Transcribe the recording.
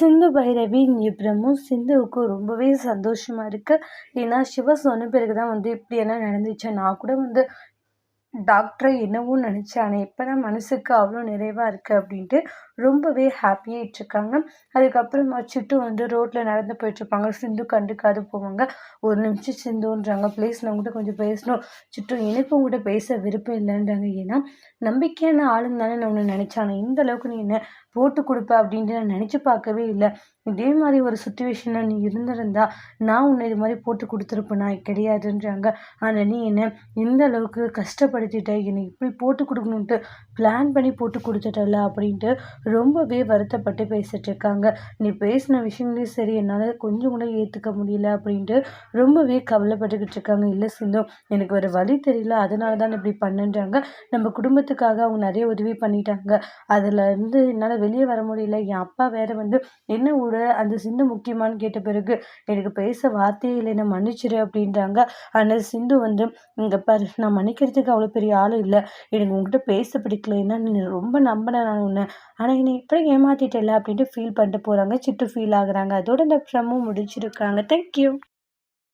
சிந்து பைரவி அப்புறமும் சிந்துவுக்கு ரொம்பவே சந்தோஷமாக இருக்குது ஏன்னா, சிவா சொன்ன பிறகு தான் வந்து இப்படியெல்லாம் நடந்துச்சு. நான் கூட வந்து டாக்டரை என்னவோ நினச்சானே இப்போ தான் மனசுக்கு அவ்வளோ நிறைவாக இருக்குது அப்படின்ட்டு ரொம்பவே ஹாப்பியாயிட்டுருக்காங்க. அதுக்கப்புறமா சிட்டு வந்து ரோட்டில் நடந்து போயிட்டுருப்பாங்க. சிந்து கண்டுக்காது போவாங்க. "ஒரு நிமிஷம் சிந்துன்றாங்க. ப்ளீஸ் நான் கொஞ்சம் பேசணும்." சிட்டு எனக்கு உங்கள்கிட்ட பேச விருப்பம் இல்லைன்றாங்க. ஏன்னா, நம்பிக்கையான ஆளுன்னு தானே நான் ஒன்று நினச்சானே இந்த அளவுக்கு நீ என்ன போட்டு கொடுப்ப அப்படின்ட்டு நான் நினச்சி பார்க்கவே இல்லை. இதே மாதிரி ஒரு சுச்சுவேஷனில் நீ இருந்திருந்தா நான் உன்னை இது மாதிரி போட்டு கொடுத்துருப்பேனா கிடையாதுன்றாங்க. ஆனால் நீ என்ன இந்த அளவுக்கு கஷ்டப்படுத்திட்ட என்னை இப்படி போட்டு கொடுக்கணுன்ட்டு பிளான் பண்ணி போட்டு கொடுத்துட்டல அப்படின்ட்டு ரொம்பவே வருத்தப்பட்டு பேசிட்டு இருக்காங்க. நீ பேசின விஷயங்களையும் சரி என்னால் கொஞ்சம் கூட ஏற்றுக்க முடியல அப்படின்ட்டு ரொம்பவே கவலைப்பட்டுக்கிட்டு இருக்காங்க. இல்லை சிந்து எனக்கு ஒரு வழி தெரியல அதனால தான் இப்படி பண்ணேன்றாங்க. நம்ம குடும்பத்துக்காக அவங்க நிறைய உதவி பண்ணிட்டாங்க. அதில் இருந்து என்னால் வெளியே வர முடியல. என் அப்பா வேற வந்து என்ன விட அந்த சிந்து முக்கியமான்னு கேட்ட பிறகு எனக்கு பேச வார்த்தையே இல்லை நான் மன்னிச்சிரு அப்படின்றாங்க. ஆனால் சிந்து வந்து இங்கே பாரு நான் மன்னிக்கிறதுக்கு அவ்வளோ பெரிய ஆள் இல்லை. எனக்கு உங்ககிட்ட பேச பிடிக்கல. ஏன்னா நீ ரொம்ப நம்பினேன் நான் உன்னை. ஆனால் என்னை இப்படி ஏமாத்திட்டல அப்படின்ட்டு ஃபீல் பண்ணிட்டு போகிறாங்க. சிட்டு ஃபீல் ஆகுறாங்க. அதோட இந்த ப்ரமோ முடிச்சிருக்காங்க. தேங்க்யூ.